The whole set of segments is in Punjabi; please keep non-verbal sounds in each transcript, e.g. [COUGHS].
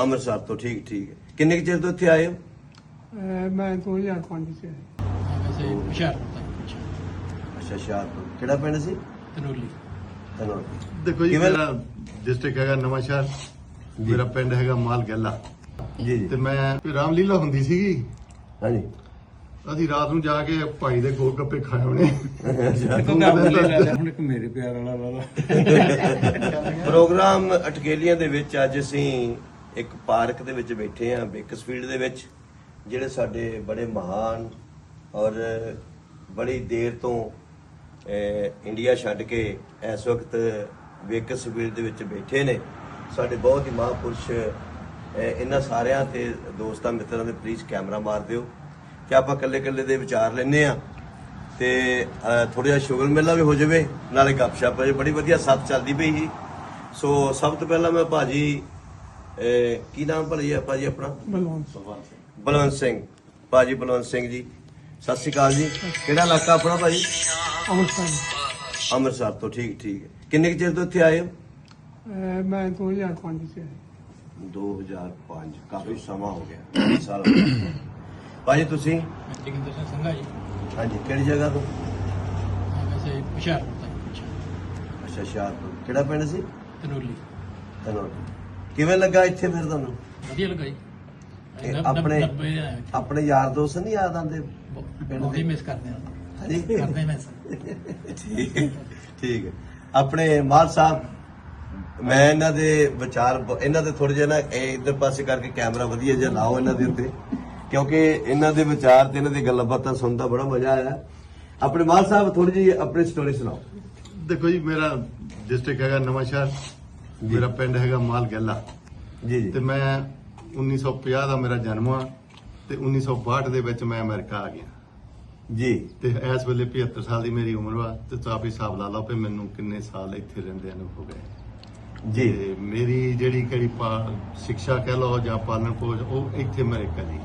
ਅੰਮ੍ਰਿਤਸਰ ਤੋਂ ਠੀਕ ਠੀਕ ਹੈ। ਕਿੰਨੇ ਕੁ ਚਿਰ ਤੋਂ ਇੱਥੇ ਆਏ ਹੋ? ਅਹ ਮੈਂ 2005 ਚ ਆਇਆ। ਵੈਸੇ ਹੁਸ਼ਿਆਰਪੁਰ ਤੱਕ ਅੱਛਾ। ਹੁਸ਼ਿਆਰਪੁਰ। ਕਿਹੜਾ ਪਿੰਡ ਸੀ? ਤਨੋਲੀ ਧੰਨਵਾਦ ਦੇਖੋ ਜੀ ਕਿਵੇਂ- ਮੇਰਾ ਡਿਸਟ੍ਰਿਕਟ ਹੈਗਾ ਨਵਾਂ ਸ਼ਹਿਰ। ਮੇਰਾ ਪਿੰਡ ਹੈਗਾ ਮਾਲ ਗੈਲਾ ਜੀ ਜੀ। ਤੇ ਮੈਂ ਰਾਮਲੀਲਾ ਹੁੰਦੀ ਸੀਗੀ। ਹਾਂਜੀ। ਅਸੀਂ ਰਾਤ ਨੂੰ ਜਾ ਕੇ ਭਾਈ ਦੇ ਗੋਲ ਗੱਪੇ ਖਾਏ ਹੋਣੇ। ਹੁਣ ਇੱਕ ਮੇਰੇ ਪਿਆਰ ਵਾਲਾ ਵਾਲਾ। ਪ੍ਰੋਗਰਾਮ ਅਟਕੇਲੀਆਂ ਦੇ ਵਿੱਚ ਅੱਜ ਅਸੀਂ ਇੱਕ ਪਾਰਕ ਦੇ ਵਿੱਚ ਬੈਠੇ ਹਾਂ ਬੇਕਸਫੀਲਡ ਦੇ ਵਿੱਚ ਜਿਹੜੇ ਸਾਡੇ ਬੜੇ ਮਹਾਨ ਔਰ ਬੜੀ ਦੇਰ ਤੋਂ ਇੰਡੀਆ ਛੱਡ ਕੇ ਇਸ ਵਕਤ ਬੇਕਸਫੀਲਡ ਦੇ ਵਿੱਚ ਬੈਠੇ ਨੇ। ਸਾਡੇ ਬਹੁਤ ਹੀ ਮਹਾਂਪੁਰਸ਼ ਇਹਨਾਂ ਸਾਰਿਆਂ ਤੇ ਦੋਸਤਾਂ ਮਿੱਤਰਾਂ ਦੇ ਪਲੀਜ਼ ਕੈਮਰਾ ਮਾਰ ਦਿਓ। ਕਿ ਆਪਾਂ ਇਕੱਲੇ ਇਕੱਲੇ ਦੇ ਵਿਚਾਰ ਲੈਣੇ ਆ ਤੇ ਥੋੜਾ ਜਿਹਾ ਸ਼ੁਗਰ ਮੇਲਾ ਵੀ ਹੋ ਜਾਵੇ ਨਾਲੇ ਗੱਪਸ਼ਪ ਹੋ ਜਾਵੇ। ਬੜੀ ਵਧੀਆ ਸੱਤ ਚੱਲਦੀ ਪਈ ਸੀ। ਸੋ ਸਭ ਤੋਂ ਪਹਿਲਾਂ ਮੈਂ ਭਾਜੀ ਅਹ, ਕੀ ਨਾਮ ਭਲੀ ਹੈ ਭਾਜੀ ਆਪਣਾ? ਬਲਵੰਤ ਬਲਵੰਤ ਸਿੰਘ। ਭਾਜੀ ਬਲਵੰਤ ਸਿੰਘ ਜੀ ਸਤਿ ਸ਼੍ਰੀ ਅਕਾਲ ਜੀ। ਕਿਹੜਾ ਇਲਾਕਾ ਆਪਣਾ ਭਾਜੀ? ਅੰਮ੍ਰਿਤਸਰ। ਅੰਮ੍ਰਿਤਸਰ ਤੋਂ ਠੀਕ ਠੀਕ। ਹੈ ਕਿੰਨੇ ਕੁ ਚਿਰ ਤੋਂ ਇੱਥੇ ਆਏ ਹੋ? ਅਹ ਮੈਂ 2005 ਚ ਆਇਆ। 2005 ਕਾਫੀ ਸਮਾਂ ਹੋ ਗਿਆ। 20 ਸਾਲ ਹੋ ਗਏ। ਭਾਜੀ ਤੁਸੀਂ? ਜਗਿੰਦਰ ਸਿੰਘ ਸੰਘਾ ਜੀ। ਹਾਂਜੀ ਕਿਹੜੀ ਜਗ੍ਹਾ ਤੋਂ? ਵੈਸੇ ਹੁਸ਼ਿਆਰਪੁਰ ਤੱਕ ਅੱਛਾ ਹੁਸ਼ਿਆਰਪੁਰ। ਕਿਹੜਾ ਪਿੰਡ ਸੀ? ਤਨੋਲੀ ਧੰਨਵਾਦ ਕਿਵੇਂ ਲੱਗਾ ਇੱਥੇ ਫਿਰ ਤੁਹਾਨੂੰ? ਵਧੀਆ ਲੱਗਾ ਜੀ। ਇਹ ਨੱਬ- ਆਪਣੇ- ਨੱਬ-। ਆਪਣੇ ਯਾਰ ਦੋਸਤ ਨਹੀਂ ਯਾਦ ਆਉਂਦੇ? ਪਿੰਡ ਬਹੁਤ ਹੀ ਦੇ? ਮਿਸ ਕਰਦੇ ਹਾਂ ਹਾਂਜੀ। ਕਰਦੇ ਮਿਸ ਠੀਕ ਹੈ, ਠੀਕ ਹੈ। ਆਪਣੇ ਮਾਲ ਸਾਹਿਬ ਮੈਂ ਇਹਨਾਂ ਦੇ ਵਿਚਾਰ ਬ- ਇਹਨਾਂ ਦੇ ਥੋੜੇ ਜਿਹਾ ਨਾ ਇਹ ਇਧਰ ਪਾਸੇ ਕਰਕੇ ਕੈਮਰਾ ਵਧੀਆ ਜਿਹਾ ਲਾਓ ਇਹਨਾਂ ਦੇ ਉੱਤੇ। ਕਿਉਂਕਿ ਇਹਨਾਂ ਦੇ ਵਿਚਾਰ ਤੇ ਇਹਨਾਂ ਦੀ ਗੱਲਾਂ ਬਾਤਾਂ ਸੁਣਨ ਦਾ ਬੜਾ ਮਜ਼ਾ ਆਇਆ। ਆਪਣੇ ਮਾਲ ਸਾਹਿਬ ਥੋੜੀ ਜਿਹੀ ਆਪਣੀ ਸਟੋਰੀ ਸੁਣਾਓ। ਦੇਖੋ ਜੀ ਮੇਰਾ ਡਿਸਟ੍ਰਿਕਟ ਹੈਗਾ ਨਵਾਂ ਸ਼ਹਿਰ ਮੇਰਾ ਪਿੰਡ ਹੈਗਾ ਮਾਲ ਗੈਲਾ ਜੀ ਜੀ। ਤੇ ਮੈਂ 1950 ਦਾ ਮੇਰਾ ਜਨਮ ਆ ਤੇ 1962 ਦੇ ਵਿੱਚ ਮੈਂ ਅਮਰੀਕਾ ਆ ਗਿਆ। ਜੀ। ਤੇ ਇਸ ਵੇਲੇ 75 ਸਾਲ ਦੀ ਮੇਰੀ ਉਮਰ ਵਾ ਤੇ ਤੁਸੀਂ ਹਿਸਾਬ ਲਾ ਲਓ ਕਿ ਮੈਨੂੰ ਕਿੰਨੇ ਸਾਲ ਇੱਥੇ ਰਹਿੰਦਿਆਂ ਨੂੰ ਹੋ ਗਏ। ਜੀ। ਤੇ ਮੇਰੀ ਜਿਹੜੀ ਕਿਹੜੀ ਸਿੱਖਿਆ ਕਹਿ ਲਓ ਜਾਂ ਪਾਲਣ ਪੋਸ਼ ਉਹ ਇੱਥੇ ਅਮਰੀਕਾ ਦੀ।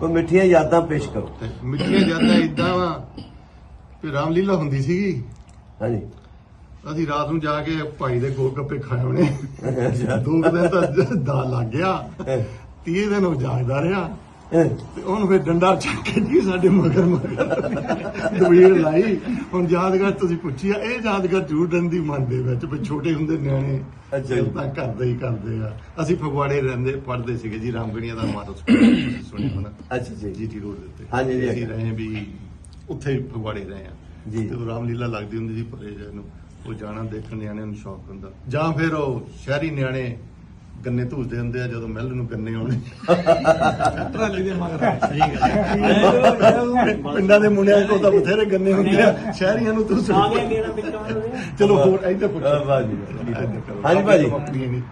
ਕੋਈ ਮਿੱਠੀਆਂ ਯਾਦਾਂ ਪੇਸ਼ ਕਰੋ। ਮਿੱਠੀਆਂ ਜਾਂਦਾ ਇਦਾਂ ਵਾ ਕਿ ਰਾਮਲੀਲਾ ਹੁੰਦੀ ਸੀਗੀ। ਹਾਂਜੀ। ਅਸੀਂ ਰਾਤ ਨੂੰ ਜਾ ਕੇ ਭਾਈ ਦੇ ਗੋਲ ਗੱਪੇ ਖਾਏ ਹੋਣੇ। ਦੋ ਕੁ ਦਿਨ ਤਾਂ ਦਾ ਲੱਗ ਗਿਆ। 30 ਦਿਨ ਉਹ ਜਾਗਦਾ ਰਿਹਾ। ਤੇ ਉਹਨੂੰ ਫਿਰ ਡੰਡਾ ਚੱਕ ਕੇ ਜੀ ਸਾਡੇ ਮਗਰ ਮਗਰ ਦਵੀਰ ਲਾਈ। ਹੁਣ ਯਾਦਗਾਰ ਤੁਸੀਂ ਪੁੱਛੀ ਆ ਇਹ ਯਾਦਗਾਰ ਜ਼ਰੂਰ ਡੰਡੀ ਮਨ ਦੇ ਵਿੱਚ ਵੀ ਛੋਟੇ ਹੁੰਦੇ ਨਿਆਣੇ ਅੱਛਾ ਜੀ। ਤਾਂ ਕਰਦੇ ਹੀ ਕਰਦੇ ਆ। ਅਸੀਂ ਫਗਵਾੜੇ ਰਹਿੰਦੇ ਪੜ੍ਹਦੇ ਸੀਗੇ ਜੀ ਰਾਮਗੜੀਆਂ ਦਾ ਮਾਡਲ ਸਕੂਲ ਸੁਣਿਆ ਹੋਣਾ। ਅੱਛਾ ਜੀ। ਜੀਟੀ ਰੋਡ ਦੇ ਉੱਤੇ। ਹਾਂਜੀ ਜੀ। ਅਸੀਂ ਰਹੇ ਵੀ ਉੱਥੇ ਫਗਵਾੜੇ ਰਹੇ ਆ ਜੀ। ਤੇ ਰਾਮਲੀਲਾ ਲੱਗਦੀ ਹੁੰਦੀ ਸੀ ਪਰੇ ਜਿਹੇ ਨੂੰ ਉਹ ਜਾਣਾ ਦੇਖਣ ਨਿਆਣਿਆਂ ਨੂੰ ਸ਼ੌਕ ਹੁੰਦਾ। ਜਾਂ ਫਿਰ ਉਹ ਸ਼ਹਿਰੀ ਨਿਆਣੇ ਗੰਨੇ ਧੂਸਦੇ ਹੁੰਦੇ ਆ ਜਦੋਂ ਮਿਲ ਨੂੰ ਗੰਨੇ ਆਉਣੇ। ਟਰਾਲੀ ਦੇ ਮਗਰ ਪਿੰਡਾਂ ਦੇ ਮੁੰਡਿਆਂ ਕੋਲ ਤਾਂ ਬਥੇਰੇ ਗੰਨੇ ਹੁੰਦੇ ਆ ਸ਼ਹਿਰੀਆਂ ਨੂੰ ਤੁਸੀਂ ਚਲੋ ਹੋਰ ਇੱਧਰ ਪੁੱਛੋ। ਆਹ ਵਾਹ ਜੀ ਵਾਹ। ਹਾਂਜੀ ਭਾਜੀ। ਭਾਜੀ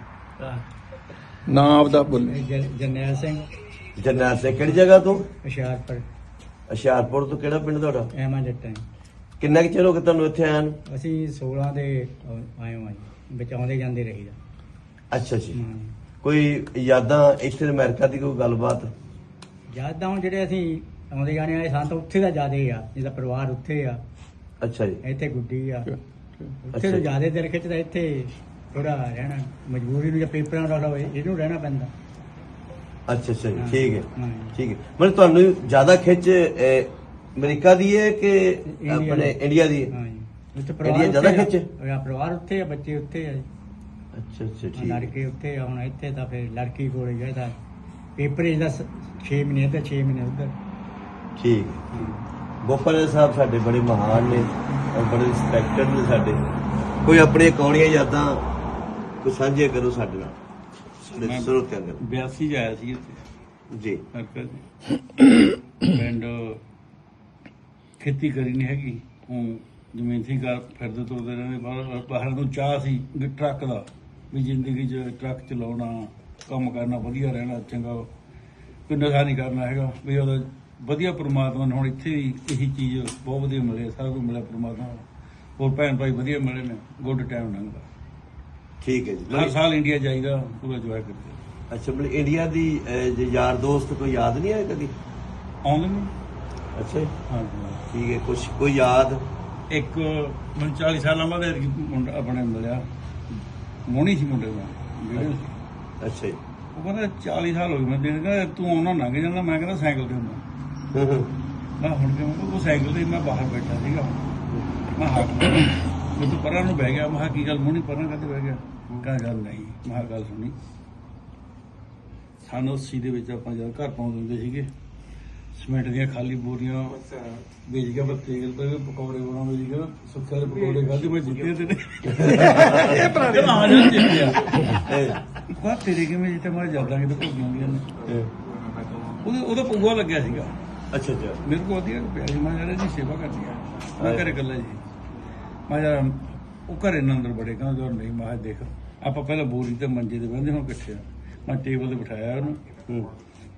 ਨਾ ਆਪਦਾ ਬੋਲੇ ਜਰਨੈਲ ਸਿੰਘ। ਜਰਨੈਲ ਸਿੰਘ ਕਿਹੜੀ ਜਗ੍ਹਾ ਤੋਂ? ਹੁਸ਼ਿਆਰਪੁਰ। ਹੁਸ਼ਿਆਰਪੁਰ ਤੋਂ ਕਿਹੜਾ ਪਿੰਡ ਤੁਹਾਡਾ? ਐਮਾ ਜੱਟਾਂ ਕਿੰਨਾ ਕੁ ਚਿਰ ਹੋ ਗਿਆ ਤੁਹਾਨੂੰ ਇੱਥੇ ਆਇਆ ਨੂੰ? ਅਸੀਂ 16 ਦੇ ਆਏ ਹਾਂ ਜੀ ਬਚਾਉਂਦੇ ਜਾਂਦੇ ਰਹੀਦਾ। ਅੱਛਾ ਜੀ। ਹਾਂ। ਕੋਈ ਯਾਦਾਂ ਇੱਥੇ ਅਮਰੀਕਾ ਦੀ ਕੋਈ ਗੱਲਬਾਤ? ਯਾਦਾਂ ਹੁਣ ਜਿਹੜੇ ਅਸੀਂ ਆਉਂਦੇ ਜਾਣੇ ਆਏ ਸਾਨੂੰ ਤਾਂ ਉੱਥੇ ਦਾ ਜ਼ਿਆਦੇ ਆ ਜਿਹਦਾ ਪਰਿਵਾਰ ਉੱਥੇ ਆ। ਅੱਛਾ ਜੀ। ਇੱਥੇ ਗੁੱਡੀ ਆ। ਅੱਛਾ। ਉੱਥੇ ਤਾਂ ਜੀ। ਜ਼ਿਆਦੇ ਦਿਲ ਖਿੱਚਦਾ ਇੱਥੇ ਥੋੜਾ ਰਹਿਣਾ ਮਜਬੂਰੀ ਨੂੰ ਜਾਂ ਪੇਪਰਾਂ ਦਾ ਹੋਵੇ ਇਹਨੂੰ ਰਹਿਣਾ ਪੈਂਦਾ। ਅੱਛਾ ਅੱਛਾ ਜੀ। ਠੀਕ ਹੈ। ਹਾਂ। ਠੀਕ ਹੈ। ਮਤਲਬ ਤੁਹਾਨੂੰ ਜ਼ਿਆਦਾ ਖਿੱਚ ਅਹ, ਅਮਰੀਕਾ ਦੀ ਹੈ ਕਿ ਆਪਣੇ ਦੀ। ਇੰਡੀਆ ਦੀ ਹੈ? ਹਾਂ ਜੀ। ਉੱਥੇ ਇੰਡੀਆ ਜ਼ਿਆਦਾ ਉੱਥੇ ਆ। ਖਿੱਚ? ਹੋਇਆ ਪਰਿਵਾਰ ਉੱਥੇ ਆ ਬੱਚੇ ਉੱਥੇ ਆ ਜੀ। ਅੱਛਾ ਅੱਛਾ ਠੀਕ ਹੈ। ਲੜਕੇ ਉੱਥੇ ਆ ਹੁਣ ਇੱਥੇ ਤਾਂ ਫਿਰ ਲੜਕੀ ਕੋਲ ਗਏ ਤਾਂ ਪੇਪਰ ਇਹਦਾ 6 ਮਹੀਨੇ ਤੇ 6 ਮਹੀਨੇ ਉੱਧਰ। ਠੀਕ ਹੈ। ਗੋਪਾਲ ਸਾਹਿਬ ਸਾਡੇ ਬੜੇ ਮਹਾਨ ਨੇ ਔਰ ਬੜੇ ਰਿਸਪੈਕਟਡ ਨੇ ਸਾਡੇ। ਕੋਈ ਆਪਣੀਆਂ ਕੌਣੀਆਂ ਯਾਦਾਂ ਕੋਈ ਸਾਂਝੇ ਕਰੋ ਸਾਡੇ ਨਾਲ। ਸਾਡੇ ਸਰੋਤਿਆਂ ਨਾਲ। 82 ਚ ਆਇਆ ਸੀ ਇੱਥੇ। ਜੀ। ਹਰਕਤ [COUGHS] ਪਿੰਡ ਖੇਤੀ ਕਰੀ ਨਹੀਂ ਹੈਗੀ। ਹੁਣ ਜ਼ਮੀਨ ਸੀ ਕਰ ਫਿਰਦੇ ਤੁਰਦੇ ਰਹਿੰਦੇ। ਬਾਹਰ ਬਾਹਰ ਨੂੰ ਚਾਹ ਸੀ ਟਰੱਕ ਦਾ। ਵੀ ਜ਼ਿੰਦਗੀ 'ਚ ਟਰੱਕ ਚਲਾਉਣਾ ਕੰਮ ਕਰਨਾ ਵਧੀਆ ਰਹਿਣਾ ਚੰਗਾ। ਕੋਈ ਨਸ਼ਾ ਨਹੀਂ ਕਰਨਾ ਹੈਗਾ। ਵੀ ਉਹਦਾ ਵਧੀਆ ਪ੍ਰਮਾਤਮਾ ਨੇ ਹੁਣ ਇੱਥੇ ਵੀ ਇਹੀ ਚੀਜ਼ ਬਹੁਤ ਵਧੀਆ ਮਿਲੇ ਸਾਰਾ ਕੁਝ ਮਿਲਿਆ ਪ੍ਰਮਾਤਮਾ। ਹੋਰ ਭੈਣ ਭਾਈ ਵਧੀਆ ਮਿਲੇ ਨੇ ਗੁੱਡ ਟਾਈਮ ਲੰਘਦਾ। ਠੀਕ ਹੈ ਜੀ। ਹਰ ਸਾਲ ਇੰਡੀਆ ਜਾਈਦਾ ਪੂਰਾ ਇੰਜੋਏ ਕਰਦੇ। ਅੱਛਾ ਮਤਲਬ ਇੰਡੀਆ ਦੀ ਜੇ ਯਾਰ ਦੋਸਤ ਕੋਈ ਯਾਦ ਨਹੀਂ ਆਇਆ ਕਦੀ? ਆਉਂਦੇ ਨੇ। ਅੱਛਾ ਜੀ। ਹਾਂਜੀ। ਠੀਕ ਹੈ ਕੁਛ ਕੋਈ ਯਾਦ? ਇੱਕ ਮੈਨੂੰ 40 ਸਾਲਾਂ ਬਾਅਦ ਐਤਕੀ ਮੁੰਡਾ ਆਪਣੇ ਮਿਲਿਆ। ਮੋਣੀ ਸੀ ਮੁੰਡੇ ਦਾ ਵੀਡੀਓ ਸੀ। ਅੱਛਾ ਜੀ। ਉਹ ਕਹਿੰਦਾ 40 ਸਾਲ ਹੋ ਗਏ। ਮੈਂ ਦੇਣ ਕਹਿੰਦਾ ਤੂੰ ਆਉਣਾ ਲੰਘ ਜਾਂਦਾ। ਮੈਂ ਕਹਿੰਦਾ ਸਾਈਕਲ ਤੇ ਹੁੰਦਾ। ਹੂੰ ਹੂੰ। ਮੈਂ ਹੁਣ ਕਿਉਂ? ਉਹ ਸਾਈਕਲ ਤੇ ਮੈਂ ਬਾਹਰ ਬੈਠਾ ਸੀਗਾ। ਮੈਂ ਹੱਥ ਮੈਂ ਤੂੰ ਪਰਾਂ ਨੂੰ ਬਹਿ ਗਿਆ। ਮੈਂ ਕਿਹਾ ਕੀ ਗੱਲ ਮੂੰਹ ਨਹੀਂ ਪਰਾਂ ਕਦੇ ਬਹਿ ਗਿਆ? ਕਹਿੰਦਾ ਗੱਲ ਨਹੀਂ। ਮੈਂ ਕਿਹਾ ਗੱਲ ਸੁਣੀ। ਸਾਨੂੰ 80 ਦੇ ਵਿੱਚ ਆਪਾਂ ਜਦ ਘਰ ਪਾਉਂਦੇ ਹੁੰਦੇ ਸੀਗੇ ਸਿਮੈਂਟ ਦੀਆਂ ਖਾਲੀ ਬੋਰੀਆਂ ਵੇਚ ਕੇ ਬੱਤੇ ਰੁਪਏ ਦੇ ਪਕੌੜੇ ਬਣਾਉਂਦੇ ਸੀਗੇ ਸੁੱਕੇ ਦੇ ਪਕੌੜੇ ਖਾਦੇ ਮੈਂ ਜਿੱਤੇ ਤੇ ਇਹ ਪੁਰਾਣੇ ਆ ਜਾ ਜਿੱਤਿਆ। ਕਾ ਤੇਰੇ ਕਿਵੇਂ ਜਿੱਤੇ ਮੈਂ ਜਾਦਾਂਗੇ ਤੇ ਭੁੱਗੀਆਂ ਹੁੰਦੀਆਂ ਨੇ। ਉਹਦੇ ਉਹਦਾ ਪਊਆ ਲੱਗਿਆ ਸੀਗਾ। ਅੱਛਾ ਅੱਛਾ। ਮੇਰੇ ਕੋਲ ਵਧੀਆ ਪਿਆ ਸੀ ਮੈਂ ਜਰਾ ਜੀ ਸੇਵਾ ਕਰਨੀ ਆ। ਮੈਂ ਘਰੇ ਇਕੱਲਾ ਜੀ। ਮੈਂ ਜਰਾ ਉਹ ਘਰੇ ਨਾ ਅੰਦਰ ਬੜੇ ਕਹਿੰਦਾ ਜਰ ਨਹੀਂ ਮੈਂ ਦੇਖ ਆਪਾਂ ਪਹਿਲਾਂ ਬੋਰੀ ਤੇ ਮੰਜੇ ਤੇ ਬੰਦੇ ਹੁਣ ਇਕੱਠੇ ਆ? ਮੈਂ ਟੇਬਲ ਤੇ ਬਿਠਾਇਆ ਉਹਨੂੰ।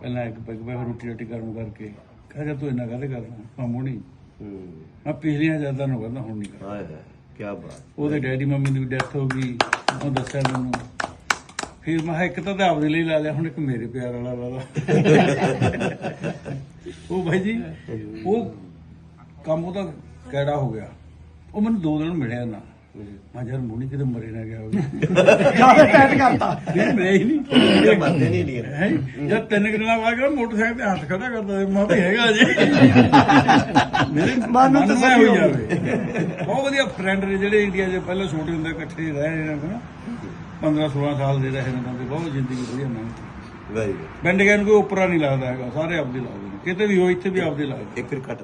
ਪਹਿਲਾਂ ਇੱਕ ਪੈਗ ਪੈ ਰੋਟੀ ਰੋਟੀ ਗਰਮ ਕਰਕੇ ਕਹਿੰਦਾ ਤੂੰ ਇੰਨਾ ਕਰਦਾ ਮੈਂ ਮੋਣੀ ਹੂੰ। ਮੈਂ ਪਿਛਲੀਆਂ ਜ਼ਿਆਦਾ ਨੂੰ ਕਹਿੰਦਾ ਹੁਣ ਨਹੀਂ ਕਰਦਾ ਹਾਏ ਹਾਏ ਕੀ ਬਾਤ ਉਹਦੇ ਡੈਡੀ ਮੰਮੀ ਦੀ ਡੈਥ ਹੋ ਗਈ ਉਹ ਦੱਸਿਆ ਮੈਨੂੰ। ਫਿਰ ਮੈਂ ਕਿਹਾ ਇੱਕ ਤਾਂ ਤਾਂ ਆਪਦੇ ਲਈ ਲਾ ਲਿਆ ਹੁਣ ਇੱਕ ਮੇਰੇ ਪਿਆਰ ਵਾਲਾ ਲਾ ਲਾ ਉਹ ਭਾਈ ਜੀ ਉਹ ਕੰਮ ਉਹਦਾ ਕਿਹੜਾ ਹੋ ਗਿਆ? ਉਹ ਮੈਨੂੰ ਦੋ ਦਿਨ ਮਿਲਿਆ ਨਾ। ਮੈਂ ਜਰ ਮੋਣੀ ਕਿਤੇ ਮਰੇ ਨਾ ਗਿਆ ਹੋਵੇ। ਜ਼ਿਆਦਾ ਟੈਟ ਕਰਤਾ। ਫਿਰ ਮਿਲਿਆ ਹੀ ਨਹੀਂ ਇਹ ਮਰਦੇ ਨਹੀਂ ਹੈ? ਜਦ ਤਿੰਨ ਕੁ ਦਿਨਾਂ ਬਾਅਦ ਕਿਹੜਾ ਮੋਟਰਸਾਈਕਲ ਤੇ ਹੱਥ ਖੜਾ ਕਰਦਾ ਮੈਂ ਵੀ ਹੈਗਾ ਜੀ। ਮੇਰੇ ਮਨ ਨੂੰ ਤਸੱਲੀ ਹੋ ਜਾਵੇ। ਬਹੁਤ ਵਧੀਆ ਫਰੈਂਡ ਨੇ ਜਿਹੜੇ ਇੰਡੀਆ 'ਚ ਪਹਿਲਾਂ ਛੋਟੇ ਹੁੰਦੇ ਇਕੱਠੇ ਰਹੇ ਨੇ ਨਾ। 15 16 ਸਾਲ ਦੇ ਰਹੇ ਨੇ ਤਾਂ ਬਹੁਤ ਜ਼ਿੰਦਗੀ ਵਧੀਆ ਲੰਘੀ ਵੈਰੀ ਗੁੱਡ ਪਿੰਡ ਗਏ ਨੂੰ ਕੋਈ ਉਪਰਾ ਨਹੀਂ ਲੱਗਦਾ ਹੈਗਾ ਸਾਰੇ ਆਪਦੇ ਲੱਗਦੇ ਨੇ। ਕਿਤੇ ਵੀ ਹੋ ਇੱਥੇ ਵੀ ਆਪਦੇ ਲੱਗਦੇ ਇੱਕ ਵਾਰ ਕੱਟ